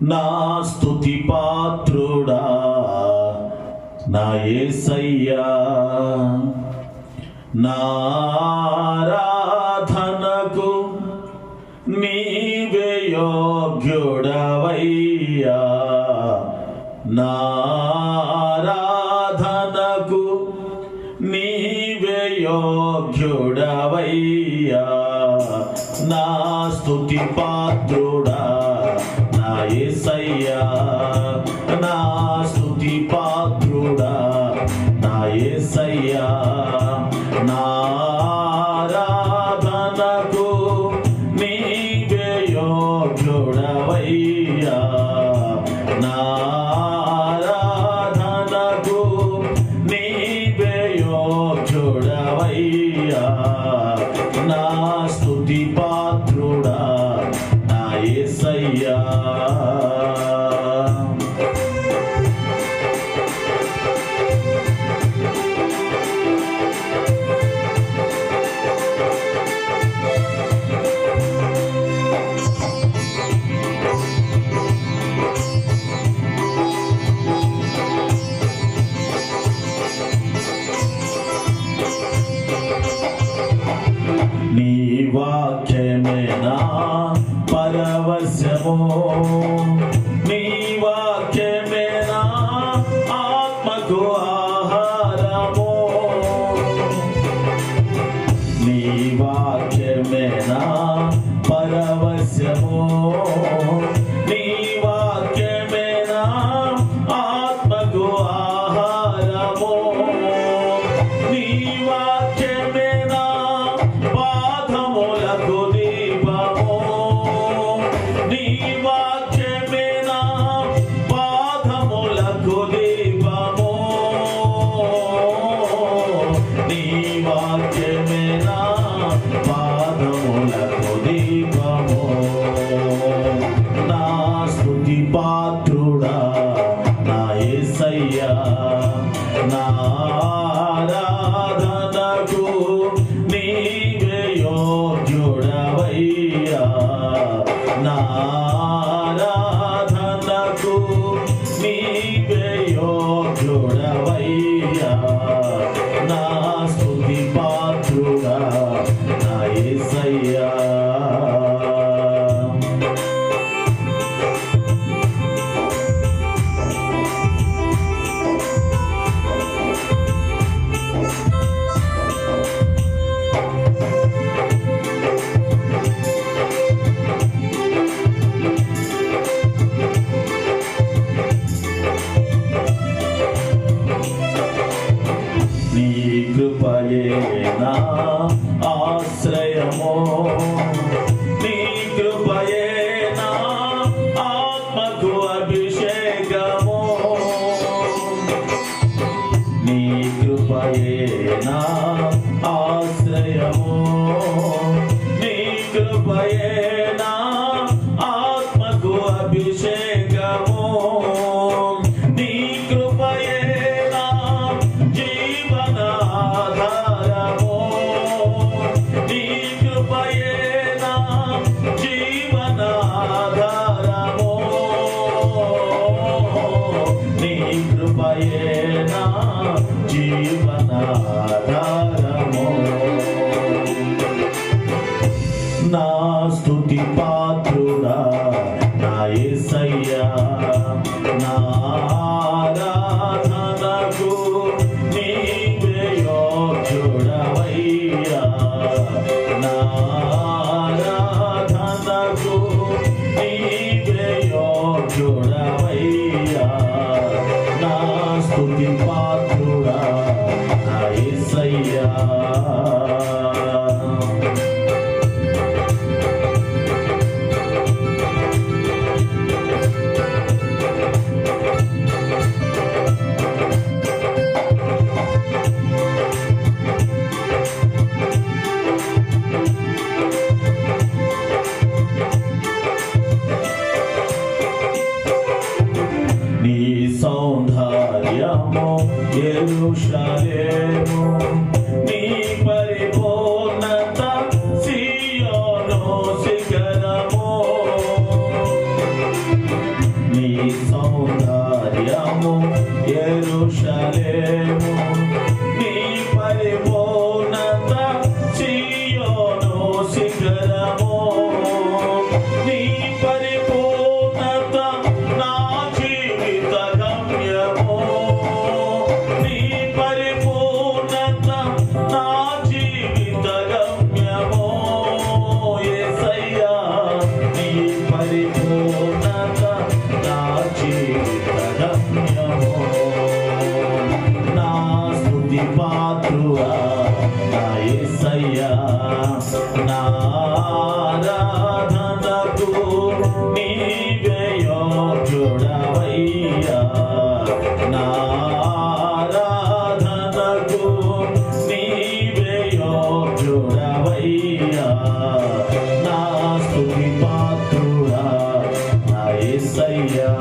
నా స్థుతి పాత్రుడా నా యేసయ్యా నారాధనకు నీవే యోగ్యుడవయ్యా నారాధనకు నీవే యోగ్యుడవయ్యా నా స్థుతి పాత్రుడా. పాత్రుడా నా ఏసయ్యా నా నీ వాక్యమేనా? పరవశము. నీ వాక్యమేనా? ఆత్మకు ఆహారము. నీ వాక్యమేనా? పరవశము. నీ వాక్యమేనా పాదములకు దీపము. నా స్తుతి పాత్రుడా నా ఏసయ్యా నా కృపయే నా ఆశ్రయము? నీ కృపయే నా ఆత్మకు అభిషేకము? జీవనాధారము. నా స్తుతి పాత్రుడా నా యేసయ్యా నా ఆరాధనకు నీవే యోగ్యుడవయ్యా. నా ఆరాధనకు నీవే ఆలయము ఎరుషలేము. నీ పరిపూర్ణత సియోను శిఖరము. నీ సౌందర్యము ఎరుషలేము. పాత్రుడా నా ఏసయ్యా.